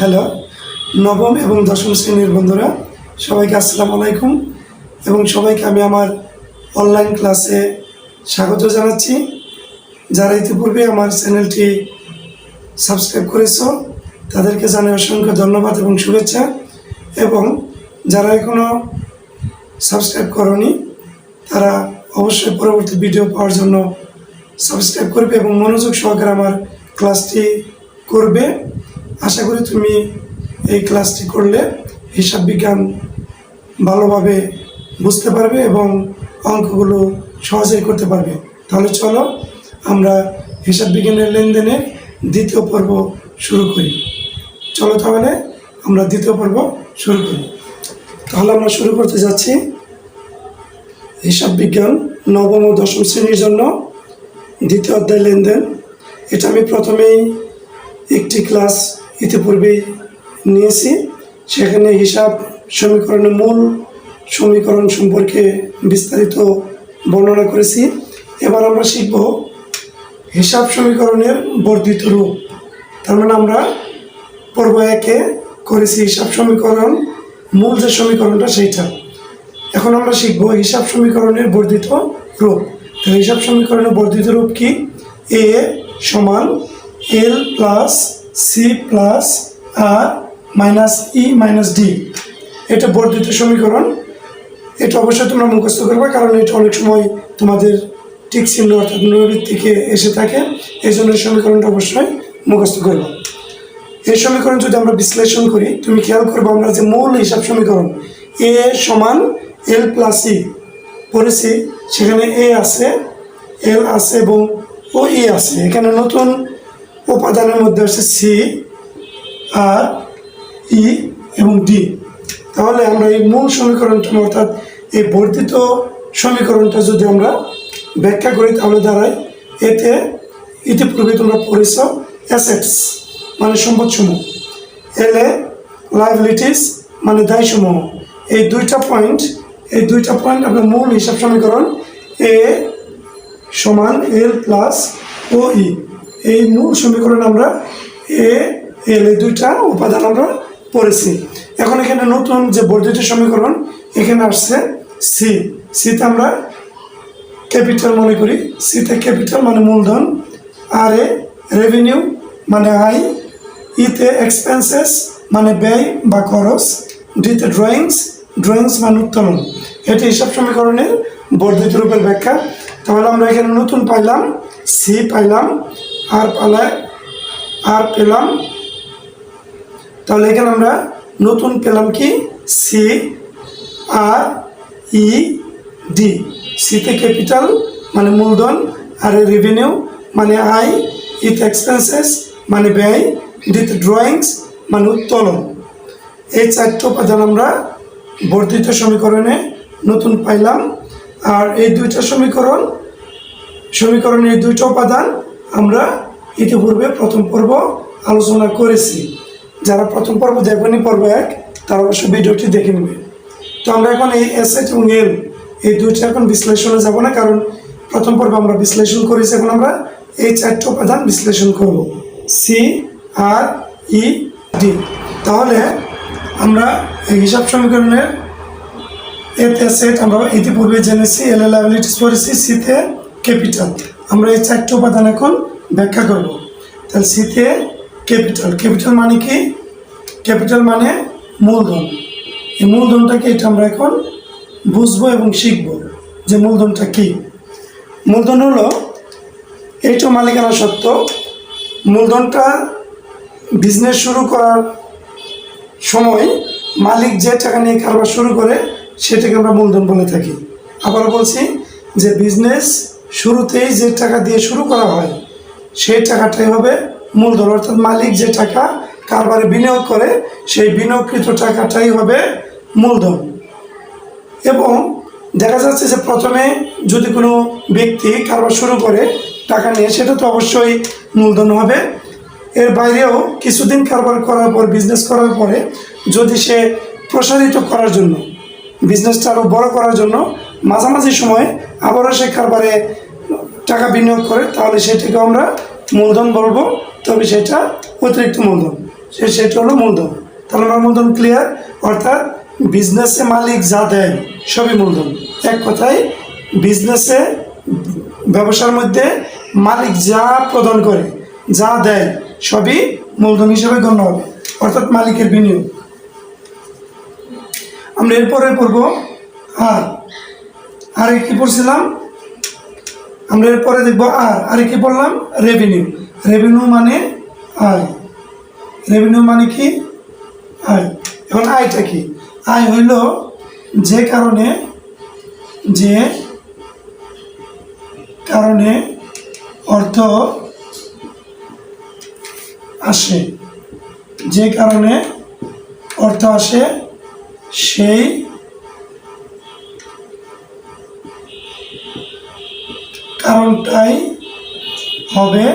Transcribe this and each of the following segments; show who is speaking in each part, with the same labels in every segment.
Speaker 1: Hello, নবম এবং দশম শ্রেণির বন্ধুরা, সবাইকে আসসালামু আলাইকুম এবং সবাইকে আমি আমার অনলাইন ক্লাসে স্বাগত জানাচ্ছি। যারা ইতিপূর্বে আমার চ্যানেলটি সাবস্ক্রাইব করেছ, তাদেরকে জানাই অসংখ্য ধন্যবাদ এবং শুভেচ্ছা এবং যারা এখনও সাবস্ক্রাইব করনি, তারা অবশ্যই পরবর্তী ভিডিও পাওয়ার জন্য সাবস্ক্রাইব করবে এবং মনোযোগ সহকারে আমার ক্লাসটি করবে। আশা করি তুমি এই ক্লাসটি করলে হিসাব বিজ্ঞান ভালোভাবে বুঝতে পারবে এবং অঙ্কগুলো সহজেই করতে পারবে। তাহলে চলো আমরা হিসাব বিজ্ঞানের লেনদেনের দ্বিতীয় পর্ব শুরু করি। চলো তাহলে আমরা দ্বিতীয় পর্ব শুরু করি। তাহলে আমরা শুরু করতে যাচ্ছি। হিসাব বিজ্ঞান নবম ও দশম শ্রেণির জন্য দ্বিতীয় অধ্যায় লেনদেন। এটা আমি প্রথমেই একটি ক্লাস ইতিপূর্বেই নিয়েছি। সেখানে হিসাব সমীকরণের মূল সমীকরণ সম্পর্কে বিস্তারিত বর্ণনা করেছি। এবার আমরা শিখব হিসাব সমীকরণের বর্ধিত রূপ। তার মানে আমরা পর্ব একে করেছি হিসাব সমীকরণ, মূল যে সমীকরণটা সেইটা। এখন আমরা শিখব হিসাব সমীকরণের বর্ধিত রূপ। হিসাব সমীকরণের বর্ধিত রূপ কি? এ সমান L plus C plus R minus E minus D এটা বর্ধিত সমীকরণ। এটা অবশ্যই তোমরা মুখস্থ করবে, কারণ এটা অনেক সময় তোমাদের ঠিক চিহ্ন অর্থাৎ নৈবিত এসে থাকে। এই জন্য এই সমীকরণটা অবশ্যই মুখস্থ করবে। এই সমীকরণ যদি আমরা বিশ্লেষণ করি, তুমি খেয়াল করব আমরা যে মূল হিসাব সমীকরণ এ সমান এল প্লাস ই পড়েছি। সেখানে এ আছে এল আছে এবং ও ই আছে। এখানে নতুন উপাদানের মধ্যে আছে সি আর ই এবং ডি তাহলে আমরা এই মূল সমীকরণটা অর্থাৎ এই বর্ধিত সমীকরণটা যদি আমরা ব্যাখ্যা করি, তাহলে দাঁড়ায়, এতে ইতিপূর্বে তোমরা পড়েছ অ্যাসেটস মানে সম্পদসমূহ। এলে লাইবিলিটিস মানে দায়সমূহ। এই দুইটা পয়েন্ট এই দুইটা পয়েন্ট আপনার মূল হিসাব সমীকরণ এ সমান এল প্লাস ও ই এই মূল সমীকরণ আমরা এ এল এই দুইটা উপাদান আমরা পড়েছি। এখন এখানে নতুন যে বর্ধিত সমীকরণ, এখানে আসছে সি সিতে আমরা ক্যাপিটাল মনে করি। সিতে ক্যাপিটাল মানে মূলধন। আর এ রেভিনিউ মানে আয়। ইতে এক্সপেন্সেস মানে ব্যয় বা খরচ। ডিতে ড্রয়িংস ড্রয়িংস মানে উত্তোলন। এটি হিসাব সমীকরণের বর্ধিত রূপের ব্যাখ্যা। তাহলে আমরা এখানে নতুন পাইলাম। সি পাইলাম। আর পালায় আর পেলাম। তাহলে এখানে আমরা নতুন পেলাম কি? সি আর ই ডি সিতে ক্যাপিটাল মানে মূলধন, আর রেভিনিউ মানে আয় ইথ এক্সপেন্সেস মানে ব্যয় ডিতে ড্রয়িংস মানে উত্তোলন। এই চারটে উপাদান আমরা বর্ধিত সমীকরণে নতুন পাইলাম। আর এই দুইটা সমীকরণ, সমীকরণের দুইটা উপাদান আমরা ইতিপূর্বে প্রথম পর্ব আলোচনা করেছি। যারা প্রথম পর্ব দেখবেনি পর্ব এক, তারা অবশ্যই ভিডিওটি দেখে নেবে। তো আমরা এখন এই এসেট এবং এল, এই দুইটা এখন বিশ্লেষণে যাব না, কারণ প্রথম পর্ব আমরা বিশ্লেষণ করেছি, এখন আমরা এই চারটে উপাদান বিশ্লেষণ করব। সি আর ই ডি তাহলে আমরা এই হিসাব সমীকরণের এতে সেট আমরা ইতিপূর্বে জেনেছি এল এল লাইবিলিটিস পড়েছি সিতে ক্যাপিটাল আমরা এই চারটে উপাদান এখন ব্যাখ্যা করব। তাহলে সিতে ক্যাপিটাল ক্যাপিটাল মানে কি? ক্যাপিটাল মানে মূলধন। এই মূলধনটাকে এটা আমরা এখন বুঝব এবং শিখব যে মূলধনটা কি। মূলধন হলো, এইটা মালিকানা সত্ত্ব মূলধনটা বিজনেস শুরু করার সময় মালিক যে টাকা নিয়ে কারবার শুরু করে, সেটাকে আমরা মূলধন বলে থাকি। আবার বলছি যে বিজনেস শুরুতেই যে টাকা দিয়ে শুরু করা হয়, সেই টাকাটাই হবে মূলধন, অর্থাৎ মালিক যে টাকা কারবারে বিনিয়োগ করে, সেই বিনিয়োগকৃত টাকাটাই হবে মূলধন। এবং দেখা যাচ্ছে যে প্রথমে যদি কোনো ব্যক্তি কারবার শুরু করে টাকা নিয়ে, সেটা তো অবশ্যই মূলধন হবে। এর বাইরেও কিছুদিন কারবার করার পর বিজনেস করার পরে যদি সে প্রসারিত করার জন্য বিজনেসটা আরও বড় করার জন্য মাঝামাঝি সময় আবারও সে কারবারে টাকা বিনিয়োগ করে, তাহলে সেটাকে আমরা মূলধন বলব, তবে সেটা অতিরিক্ত মূলধন। সে, সেটা হলো মূলধন। তাহলে আমরা মূলধন ক্লিয়ার অর্থাৎ বিজনেসে মালিক যা দেয় সবই মূলধন। এক কথায় বিজনেসে ব্যবসার মধ্যে মালিক যা প্রদান করে, যা দেয়, সবই মূলধন হিসেবে গণ্য হবে। অর্থাৎ মালিকের বিনিয়োগ। আমরা এরপরে পড়ব আর আর কি পড়ছিলাম? আমরা এরপরে দেখব, আর আর কি পড়লাম? রেভিনিউ রেভিনিউ মানে আয়। রেভিনিউ মানে কি? আয়। এখন আয়টা কি? আয় হইল যে কারণে যে কারণে অর্থ আসে। যে কারণে অর্থ আসে, সেই কারণটাই হবে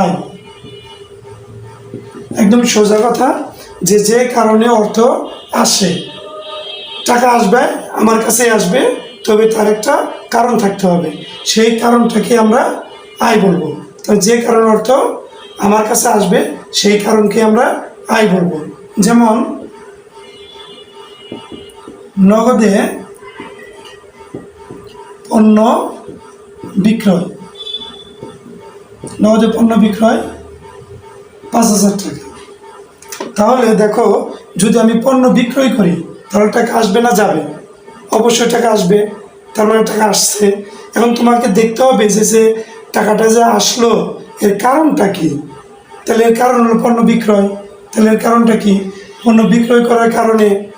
Speaker 1: আয় একদম সোজা কথা, যে যে কারণে অর্থ আসে, টাকা আসবে, আমার কাছে আসবে, তবে তার একটা কারণ থাকতে হবে। সেই কারণটাকে আমরা আয় বলব। তো যে কারণ অর্থ আমার কাছে আসবে, সেই কারণকে আমরা আয় বলব। যেমন, নগদে পণ্য বিক্রয়। নগদে পণ্য বিক্রয় পাঁচ হাজার টাকা। তাহলে দেখো, যদি আমি পণ্য বিক্রয় করি, তাহলে টাকা আসবে না যাবে? অবশ্যই টাকা আসবে, তার মানে টাকা আসছে। এখন তোমাকে দেখতে হবে যে যে টাকাটা যে আসলো, এর কারণটা কি? তাহলে এর কারণ হলো পণ্য বিক্রয়। তাহলে এর কারণটা কি? পণ্য বিক্রয় করার কারণে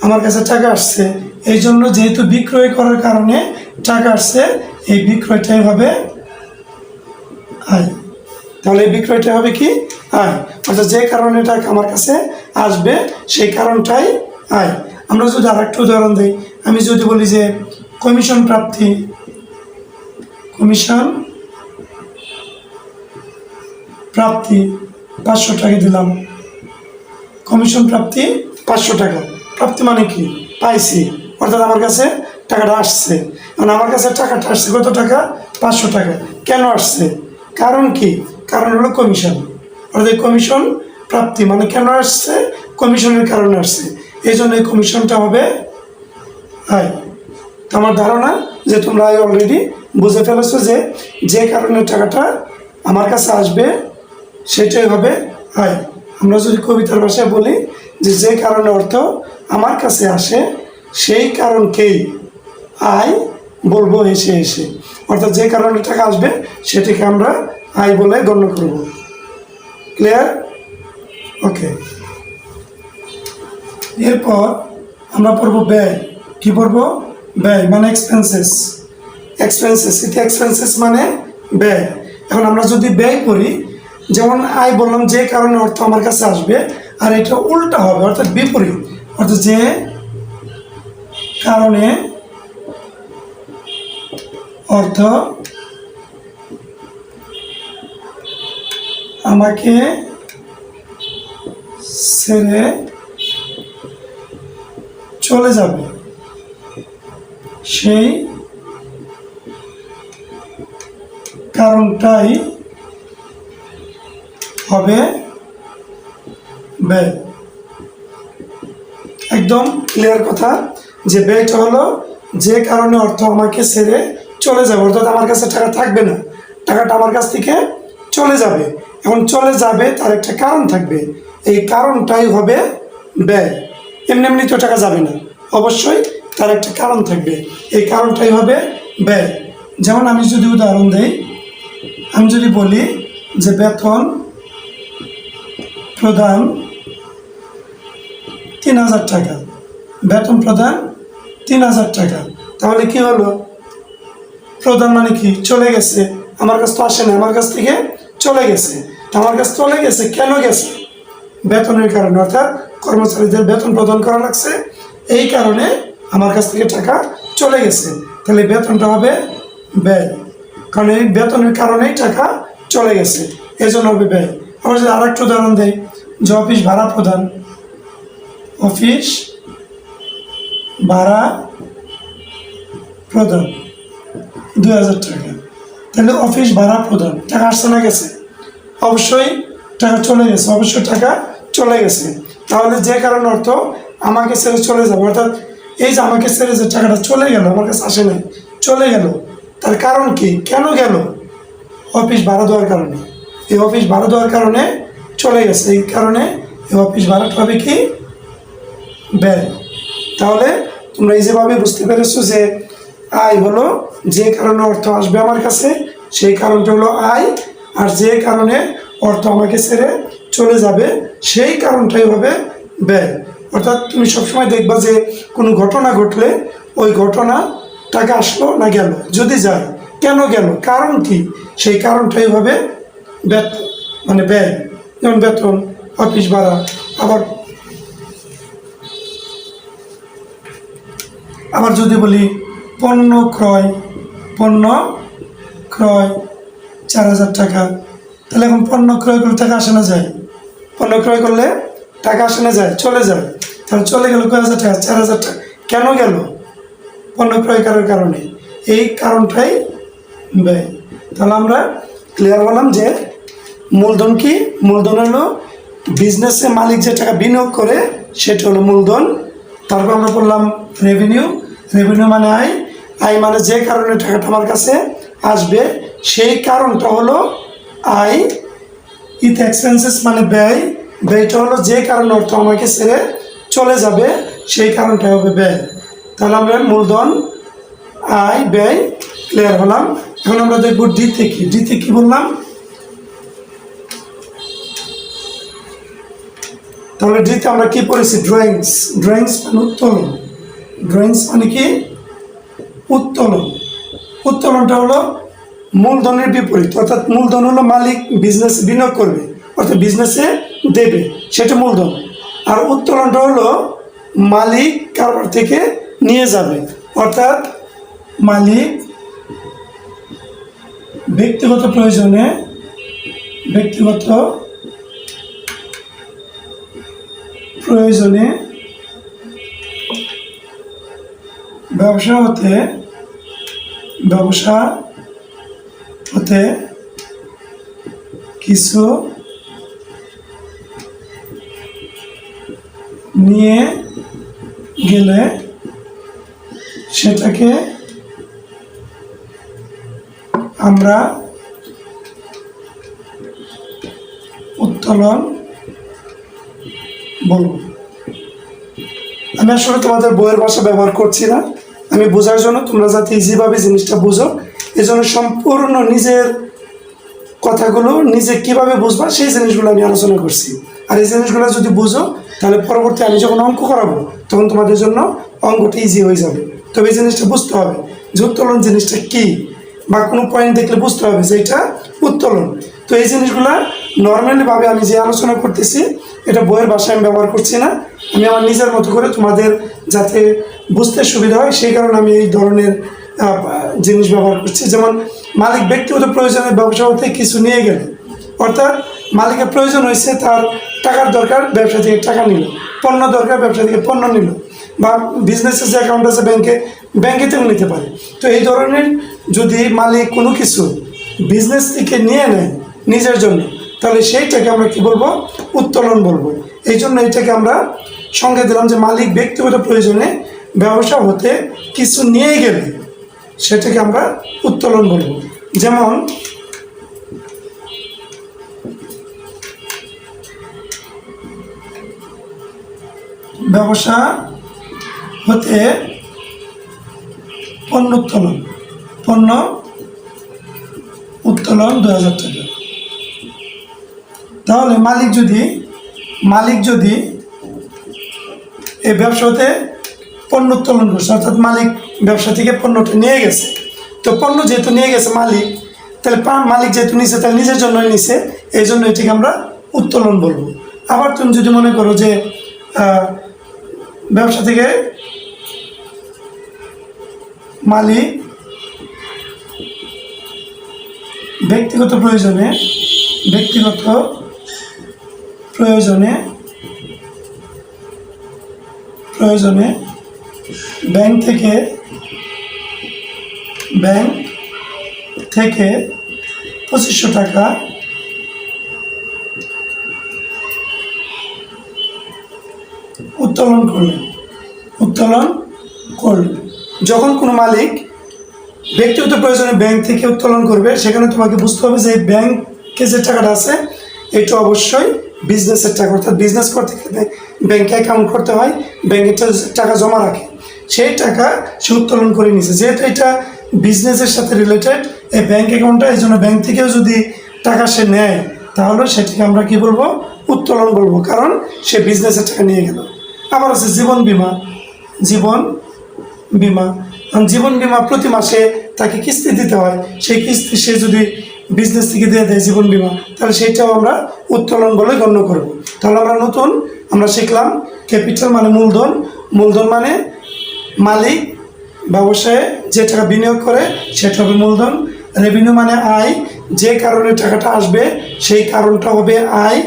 Speaker 1: আমার কাছে টাকা আসছে এই জন্য যেহেতু বিক্রয় করার কারণে টাকা আসছে, এই বিক্রয়টাই হবে আয়। তাহলে এই বিক্রয়টা হবে কি? আয়। অর্থাৎ যে কারণে টাকা আমার কাছে আসবে, সেই কারণটাই আয়। আমরা যদি আর একটা উদাহরণ দিই, আমি যদি বলি যে কমিশন প্রাপ্তি কমিশন প্রাপ্তি পাঁচশো টাকা দিলাম। কমিশন প্রাপ্তি পাঁচশো টাকা। প্রাপ্তি মানে কি? পাইছি। অর্থাৎ আমার কাছে টাকাটা আসছে। মানে আমার কাছে টাকাটা আসছে, কত টাকা? পাঁচশো টাকা। কেন আসছে? কারণ কি? কারণ হলো কমিশন অর্থাৎ কমিশন প্রাপ্তি মানে কেন আসছে? কমিশনের কারণে আসছে। এই জন্য এই কমিশনটা হবে আয় আমার ধারণা যে তোমরা অলরেডি বুঝে ফেলেছো যে যে কারণে টাকাটা আমার কাছে আসবে, সেটাই হবে আয় আমরা যদি কবিতার ভাষায় বলি যে যে কারণে অর্থ আমার কাছে আসে সেই কারণকেই আয় বলব এসে এসে। অর্থাৎ যে কারণে টাকা আসবে, সেটাকে আমরা আয় বলে গণ্য করব। ক্লিয়ার ওকে এরপর আমরা পড়ব ব্যয়। কি পড়ব? ব্যয় মানে এক্সপেন্সেস এক্সপেন্সেস এতে এক্সপেন্সেস মানে ব্যয়। এখন আমরা যদি ব্যয় করি, যেমন আয় বললাম যে কারণে অর্থ আমার কাছে আসবে, আর এটা উল্টা হবে, অর্থাৎ বিপরীত। অর্থাৎ যে কারণে অর্থ আমাকে ছেড়ে চলে যাবে। সেই কারণটাই হবে ব্যয়। একদম ক্লিয়ার কথা? যে ব্যয়টা হলো, যে কারণে অর্থ আমাকে ছেড়ে চলে যাবে। অর্থাৎ আমার কাছে টাকা থাকবে না। টাকাটা আমার কাছ থেকে চলে যাবে। এখন চলে যাবে, তার একটা কারণ থাকবে। এই কারণটাই হবে ব্যয়। এমনি এমনি তো টাকা যাবে না। অবশ্যই তার একটা কারণ থাকবে। এই কারণটাই হবে ব্যয়। যেমন আমি যদি উদাহরণ দেই, আমি যদি বলি যে বেতন প্রদান তিন হাজার টাকা। বেতন প্রদান তিন হাজার টাকা। তাহলে কি হলো? প্রধান মানে কি? চলে গেছে। আমার কাছ তো আসে না। আমার কাছ থেকে চলে গেছে। আমার কাছে চলে গেছে, কেন গেছে? বেতনের কারণে। অর্থাৎ কর্মচারীদের বেতন প্রদান করা লাগছে। এই কারণে আমার কাছ থেকে টাকা চলে গেছে। তাহলে বেতনটা হবে ব্যয়। কারণ এই বেতনের কারণেই টাকা চলে গেছে। এজন্য হবে ব্যয়। আমরা যদি আরেকটা উদাহরণ দেয় যে অফিস ভাড়া প্রদান। অফিস ভাড়া প্রদান, দুই হাজার টাকা। তাহলে অফিস ভাড়া প্রদান, টাকা আসছে না গেছে? অবশ্যই টাকা চলে গেছে, অবশ্যই টাকা চলে গেছে। তাহলে যে কারণ অর্থ আমাকে ছেড়ে চলে যাবে, অর্থাৎ এই যে আমাকে ছেড়ে যে টাকাটা চলে গেল, আমার কাছে আসে নাই, চলে গেল, তার কারণ কি? কেন গেল? অফিস ভাড়া দেওয়ার কারণে। এই অফিস ভাড়া দেওয়ার কারণে চলে গেছে, এই কারণে এই অফিস ভাড়াটা হবে কি? ব্যয়। তাহলে তোমরা এই যেভাবে বুঝতে পেরেছ যে আয় হলো যে কারণে অর্থ আসবে আমার কাছে, সেই কারণটা হলো আয় আর যে কারণে অর্থ আমাকে ছেড়ে চলে যাবে, সেই কারণটাই হবে ব্যয়। অর্থাৎ তুমি সবসময় দেখবা যে কোনো ঘটনা ঘটলে ওই ঘটনা টাকা আসলো না গেল, যদি যায়, কেন গেল, কারণ কি? সেই কারণটাই হবে বেতন মানে ব্যয়। যেমন বেতন, অফিস ভাড়া, আবার আবার যদি বলি পণ্য ক্রয় পণ্য ক্রয় চার হাজার টাকা, তাহলে এখন পণ্য ক্রয় করলে টাকা আসে না যায়। পণ্য ক্রয় করলে টাকা আসে না যায়, চলে যায়। তাহলে চলে গেল কয় হাজার টাকা? চার হাজার টাকা। কেন গেল? পণ্য ক্রয় করার কারণে। এই কারণটাই ব্যয়। তাহলে আমরা ক্লিয়ার হলাম যে মূলধন কি? মূলধন হলো বিজনেসে মালিক যে টাকা বিনিয়োগ করে, সেটা হলো মূলধন। তারপর আমরা বললাম রেভিনিউ রেভিনিউ মানে আয় আয় মানে যে কারণে টাকাটা আমার কাছে আসবে, সেই কারণটা হলো আয় ইথ এক্সপেন্সেস মানে ব্যয়, ব্যয়টা হলো যে কারণে অর্থ আমাকে ছেড়ে চলে যাবে, সেই কারণটা হবে ব্যয়। তাহলে আমরা মূলধন, আয়, ব্যয় ক্লিয়ার হলাম। এখন আমরা দেখব ডিতে কি ডিতে কি বললাম? তাহলে ডিতে আমরা কি পড়েছি? ড্রয়িংস ড্রয়িংস মানে উত্তোলন ড্রয়িংস মানে কি? উত্তোলন। উত্তোলনটা হলো মূলধনের বিপরীত, অর্থাৎ মূলধন হলো মালিক বিজনেস বিনিয়োগ করবে, অর্থাৎ বিজনেসে দেবে, সেটা মূলধন। আর উত্তোলনটা হলো মালিক কারবার থেকে নিয়ে যাবে, অর্থাৎ মালিক ব্যক্তিগত প্রয়োজনে ব্যক্তিগত প্রয়োজনে ব্যবসা হতে ব্যবসা হতে কিছু নিয়ে গেলে সেটাকে আমরা উত্তোলন বলব। আমি আসলে তোমাদের বইয়ের ভাষা ব্যবহার করছি না। আমি বোঝার জন্য তোমরা যাতে ইজিভাবে জিনিসটা বুঝো। এই জন্য সম্পূর্ণ নিজের কথাগুলো নিজে কীভাবে বুঝবা, সেই জিনিসগুলো আমি আলোচনা করছি। আর এই জিনিসগুলো যদি বুঝো, তাহলে পরবর্তী আমি যখন অঙ্ক করাবো, তখন তোমাদের জন্য অঙ্কটা ইজি হয়ে যাবে। তবে এই জিনিসটা বুঝতে হবে যে উত্তোলন জিনিসটা কী, বা কোনো পয়েন্ট দেখলে বুঝতে হবে যে এটা উত্তোলন। তো এই জিনিসগুলো নর্মালিভাবে আমি যে আলোচনা করতেছি, এটা বইয়ের ভাষায় আমি ব্যবহার করছি না। আমি আমার নিজের মতো করে তোমাদের যাতে বুঝতে সুবিধা হয়, সেই কারণে আমি এই ধরনের জিনিস ব্যবহার করছি। যেমন মালিক ব্যক্তিগত প্রয়োজনের ব্যবসা হতে কিছু নিয়ে গেলে। অর্থাৎ মালিকের প্রয়োজন হয়েছে তার টাকার দরকার, ব্যবসা থেকে টাকা নিল। পণ্য দরকার, ব্যবসা থেকে পণ্য নিল। বা বিজনেসের যে অ্যাকাউন্ট আছে ব্যাংকে ব্যাংকে থেকেও নিতে পারে। তো এই ধরনের যদি মালিক কোনো কিছু বিজনেস থেকে নিয়ে নেয় নিজের জন্য তাহলে সেইটাকে আমরা কি বলব? উত্তোলন বলব। এই জন্য এটাকে আমরা সঙ্গে দিলাম যে মালিক ব্যক্তিগত প্রয়োজনে ব্যবসা হতে কিছু নিয়ে গেলে সেটাকে আমরা উত্তোলন বলব। যেমন ব্যবসা হতে পণ্য উত্তোলন। পণ্য উত্তোলন দু হাজার টাকা। তাহলে মালিক যদি মালিক যদি এই ব্যবসাতে পণ্য উত্তোলন করছে, অর্থাৎ মালিক ব্যবসা থেকে পণ্যটা নিয়ে গেছে, তো পণ্য যেহেতু নিয়ে গেছে মালিক, তাহলে মালিক যেহেতু নিছে, তাহলে নিজের জন্যই নিছে, এই জন্য এটিকে আমরা উত্তোলন বলব। আবার তুমি যদি মনে করো যে ব্যবসা থেকে মালিক ব্যক্তিগত প্রয়োজনে ব্যক্তিগত প্রয়োজনে প্রয়োজনে ব্যাংক থেকে ব্যাংক থেকে পঁচিশশো টাকা উত্তোলন করলেন। উত্তোলন করলেন। যখন কোনো মালিক ব্যক্তিগত প্রয়োজনে ব্যাংক থেকে উত্তোলন করবে, সেখানে তোমাকে বুঝতে হবে যে ব্যাংকে যে টাকাটা আছে, এটা অবশ্যই বিজনেসের টাকা, অর্থাৎ বিজনেস করতে গেলে ব্যাংকে অ্যাকাউন্ট করতে হয় ব্যাংকে টাকা জমা রাখে। সেই টাকা সে উত্তোলন করে নিছে। যেহেতু এটা বিজনেসের সাথে রিলেটেড এই ব্যাংক অ্যাকাউন্টটা এই জন্য ব্যাংক থেকেও যদি টাকা সে নেয়, তাহলে সেটিকে আমরা কি বলব? উত্তোলন বলব। কারণ সে বিজনেসের টাকা নিয়ে গেল। আবার আছে জীবন বিমা। জীবন বিমা। জীবন বিমা প্রতি মাসে তাকে কিস্তি দিতে হয়। সেই কিস্তি সে যদি বিজনেস থেকে দিয়ে দেয় জীবন বিমা, তাহলে সেইটাও আমরা উত্তোলন বলে গণ্য করব। তাহলে আমরা নতুন, আমরা শিখলাম ক্যাপিটাল মানে মূলধন। মূলধন মানে মালিক, ব্যবসায়ে যে টাকা বিনিয়োগ করে, সেটা হবে মূলধন। রেভিনিউ মানে আয়, যে কারণে টাকাটা আসবে, সেই কারণটা হবে আয়।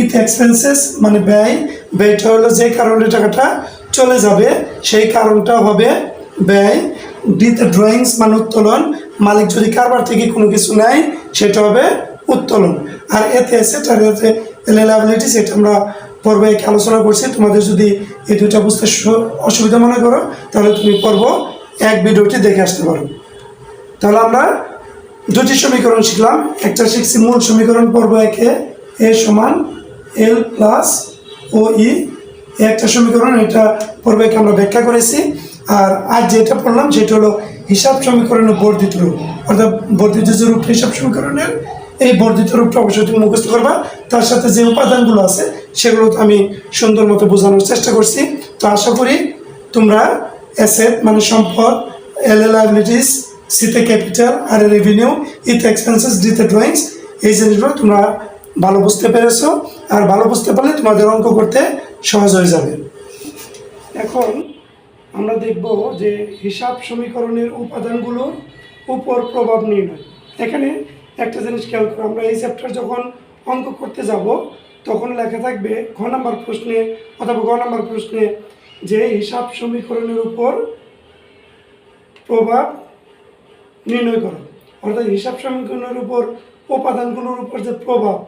Speaker 1: ইথ এক্সপেন্সেস মানে ব্যয়। ব্যয়টা হলো যে কারণে টাকাটা চলে যাবে, সেই কারণটা হবে ব্যয়। ড্রয়িংস মানে উত্তোলন। মালিক যদি কারবার থেকে কোনো কিছু নেয়, সেটা হবে উত্তোলন। আর এতে সেটার এতে সেটা আমরা পর্বে একে আলোচনা করছি। তোমাদের যদি এই দুইটা বুঝতে অসুবিধা মনে করো, তাহলে তুমি পর্ব এক ভিডিওটি দেখে আসতে পারো। তাহলে আমরা দুটি সমীকরণ শিখলাম। একটা শিখছি মূল সমীকরণ পর্ব একে, এ সমান এল প্লাস ও ই। একটা সমীকরণ, এটা পর্ব আমরা ব্যাখ্যা করেছি। আর আজ যেটা পড়লাম সেটা হলো হিসাব সমীকরণের বর্ধিত রূপ। অর্থাৎ বর্ধিত যে রূপটা হিসাব সমীকরণের, এই বর্ধিত রূপটা অবশ্যই তুমি মুখস্থ করবা। তার সাথে যে উপাদানগুলো আছে, সেগুলো আমি সুন্দর মতো বোঝানোর চেষ্টা করছি। তো আশা করি তোমরা অ্যাসেট মানে সম্পদ এল এল লাইবিলিটিস সিতে ক্যাপিটাল আর রেভিনিউ ইথ এক্সপেন্সেস ডিতে ড্রয়িংস, এই জিনিসগুলো তোমরা ভালো বুঝতে পেরেছ। আর ভালো বুঝতে পারলে তোমাদের অঙ্ক করতে সহজ হয়ে যাবে। এখন আমরা দেখব যে হিসাব সমীকরণের উপাদানগুলোর উপর প্রভাব নির্ণয়। এখানে একটা জিনিস খেয়াল করো, আমরা এই চ্যাপ্টার যখন অঙ্ক করতে যাব, তখন লেখা থাকবে ঘ নাম্বার প্রশ্নে অথবা গ নাম্বার প্রশ্নে যে হিসাব সমীকরণের উপর প্রভাব নির্ণয় করা। অর্থাৎ হিসাব সমীকরণের উপর উপাদানগুলোর উপর যে প্রভাব,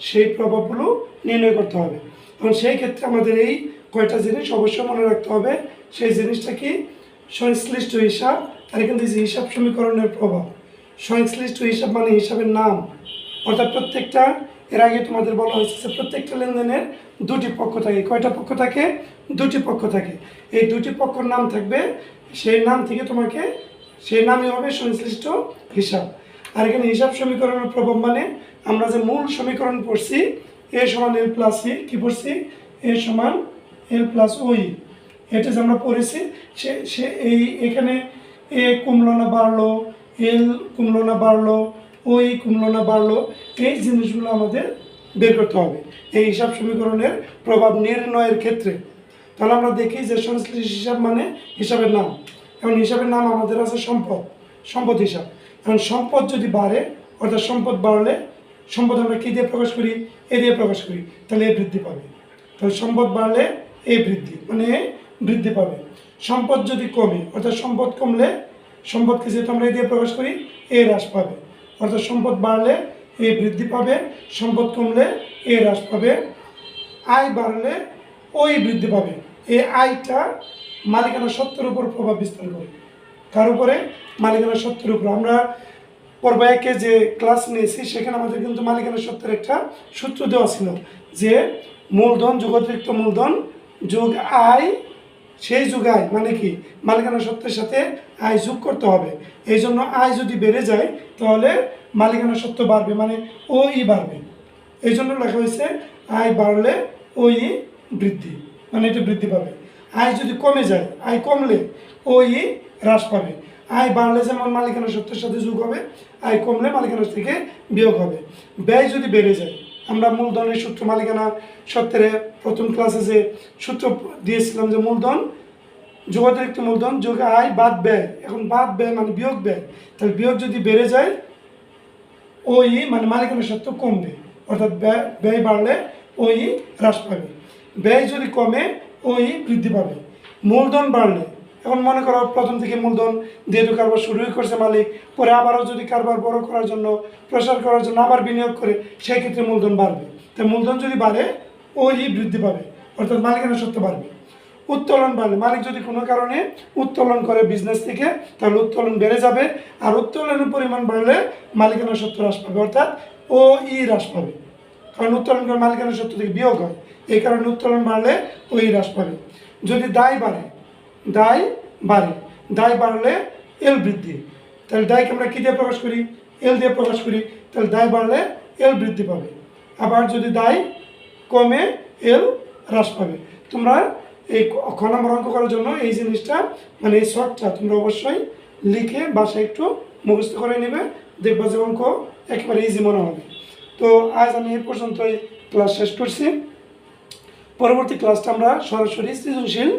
Speaker 1: সেই প্রভাবগুলো নির্ণয় করতে হবে। এবং সেই ক্ষেত্রে আমাদের এই কয়টা জিনিস অবশ্যই মনে রাখতে হবে। সেই জিনিসটা কি? সংশ্লিষ্ট হিসাব এখান থেকে যে হিসাব সমীকরণের প্রভাব। সংশ্লিষ্ট হিসাব মানে হিসাবের নাম। অর্থাৎ প্রত্যেকটা, এর আগে তোমাদের বলা হয়েছে যে প্রত্যেকটা লেনদেনের দুটি পক্ষ থাকে। কয়টা পক্ষ থাকে? দুটি পক্ষ থাকে। এই দুটি পক্ষর নাম থাকবে, সেই নাম থেকে তোমাকে, সেই নামই হবে সংশ্লিষ্ট হিসাব। আর এখানে হিসাব সমীকরণের প্রভাব মানে আমরা যে মূল সমীকরণ পড়ছি, এ সমান এল প্লাস ই কী পড়ছি? এ সমান এল প্লাস ওই এটা যে আমরা পড়েছি, সে সে এই, এখানে এ কমলো না বাড়লো এল কমলো না বাড়লো ওই কমলো না বাড়লো, এই জিনিসগুলো আমাদের বের করতে হবে। এই হিসাব সমীকরণের প্রভাব নির্ণয়ের ক্ষেত্রে। তাহলে আমরা দেখি যে সংশ্লিষ্ট হিসাব মানে হিসাবের নাম। এখন হিসাবের নাম আমাদের আছে সম্পদ সম্পদ হিসাব। এখন সম্পদ যদি বাড়ে, অর্থাৎ সম্পদ বাড়লে সম্পদ আমরা কী দিয়ে প্রকাশ করি? এ দিয়ে প্রকাশ করি। তাহলে এ বৃদ্ধি পাবে। তাহলে সম্পদ বাড়লে এ বৃদ্ধি মানে বৃদ্ধি পাবে। সম্পদ যদি কমে, অর্থাৎ সম্পদ কমলে, সম্পদকে যেহেতু আমরা এ দিয়ে প্রকাশ করি, এ হ্রাস পাবে। অর্থাৎ সম্পদ বাড়লে, এ বৃদ্ধি পাবে, সম্পদ কমলে, এ হ্রাস পাবে। আয় বাড়লে, ওই বৃদ্ধি পাবে। এই আয়টা মালিকানা সত্ত্বের উপর প্রভাব বিস্তার করে। কার উপরে? মালিকানা সত্ত্বের উপর। আমরা পর্ব একে যে ক্লাস নিয়েছি, সেখানে আমাদের কিন্তু মালিকানা সত্ত্বের একটা সূত্র দেওয়া ছিল যে মূলধন যোগ অতিরিক্ত মূলধন যোগ আয় সেই যুগ আয় মানে কি? মালিকানা সত্ত্বের সাথে আয় যোগ করতে হবে। এই জন্য আয় যদি বেড়ে যায়, তাহলে মালিকানা সত্ত্ব বাড়বে মানে ওই বাড়বে। এই জন্য লেখা হয়েছে আয় বাড়লে ওই বৃদ্ধি মানে এটা বৃদ্ধি পাবে। আয় যদি কমে যায় আয় কমলে ওই হ্রাস পাবে। আয় বাড়লে যেমন মালিকানা সত্যের সাথে যোগ হবে আয় কমলে মালিকানা থেকে বিয়োগ হবে। ব্যয় যদি বেড়ে যায় আমরা মূলধনের সূত্র মালিকানা সত্ত্বের প্রথম ক্লাসে যে সূত্র দিয়েছিলাম যে মূলধন যোগ অতিরিক্ত মূলধন, যোগ আয়, বাদ ব্যয়। এখন বাদ ব্যয় মানে বিয়োগ ব্যয়। তাহলে বিয়োগ যদি বেড়ে যায়, ওই মানে মালিকানা সত্ত্ব কমবে। অর্থাৎ ব্যয় বাড়লে ওই হ্রাস পাবে। ব্যয় যদি কমে, ওই বৃদ্ধি পাবে। মূলধন বাড়লে এখন মনে করো প্রথম থেকে মূলধন দিয়ে তো কারবার শুরুই করছে মালিক, পরে আবারও যদি কারবার বড় করার জন্য, প্রসার করার জন্য আবার বিনিয়োগ করে সেই ক্ষেত্রে মূলধন বাড়বে। তাই মূলধন যদি বাড়ে, ওই বৃদ্ধি পাবে, অর্থাৎ মালিকানা সত্ত্ব বাড়বে। উত্তোলন বাড়লে, মালিক যদি কোনো কারণে উত্তোলন করে বিজনেস থেকে, তাহলে উত্তোলন বেড়ে যাবে, আর উত্তোলনের পরিমাণ বাড়লে মালিকানা সত্য হ্রাস পাবে, অর্থাৎ ও ই হ্রাস পাবে। কারণ উত্তোলন করে মালিকানা সত্য থেকে বিয়োগ হয়, এই কারণে উত্তোলন বাড়লে ওই হ্রাস পাবে। যদি দায় বাড়ে দায় বাড়ে। দায় বাড়লে এল বৃদ্ধি। তাহলে দায়কে আমরা কী দিয়ে প্রকাশ করি? এল দিয়ে প্রকাশ করি। তাহলে দায় বাড়লে এল বৃদ্ধি পাবে। আবার যদি দায় কমে এল হ্রাস পাবে। তোমরা এই খ নম্বর অঙ্ক করার জন্য এই জিনিসটা মানে এই শর্টটা তোমরা অবশ্যই লিখে বাসায় একটু মুখস্থ করে নেবে। দেখবা যে অঙ্ক একেবারে ইজি মনে হবে। তো আজ আমি এই পর্যন্তই ক্লাস শেষ করছি। পরবর্তী ক্লাসটা আমরা সরাসরি সৃজনশীল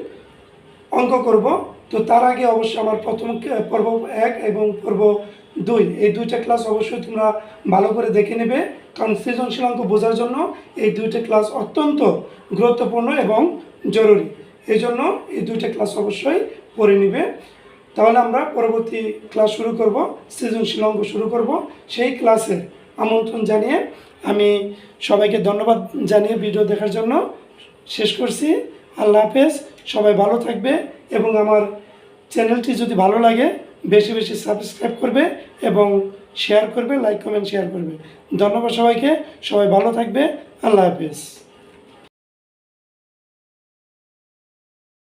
Speaker 1: অঙ্ক করব। তো তার আগে অবশ্যই আমার প্রথম পর্ব এক এবং পর্ব দুই। এই দুইটা ক্লাস অবশ্যই তোমরা ভালো করে দেখে নেবে, কারণ সৃজনশীল অঙ্ক বোঝার জন্য এই দুইটা ক্লাস অত্যন্ত গুরুত্বপূর্ণ এবং জরুরি। এই জন্য এই দুইটা ক্লাস অবশ্যই পড়ে নেবে। তাহলে আমরা পরবর্তী ক্লাস শুরু করব, সৃজনশীল অঙ্ক শুরু করব। সেই ক্লাসের আমন্ত্রণ জানিয়ে আমি সবাইকে ধন্যবাদ জানিয়ে ভিডিও দেখার জন্য শেষ করছি। আল্লাহ হাফেজ, সবাই ভালো থাকবে এবং আমার চ্যানেলটি যদি ভালো লাগে, বেশি বেশি সাবস্ক্রাইব করবে এবং শেয়ার করবে লাইক কমেন্ট শেয়ার করবে। ধন্যবাদ সবাইকে, সবাই ভালো থাকবে, আল্লাহ হাফেজ।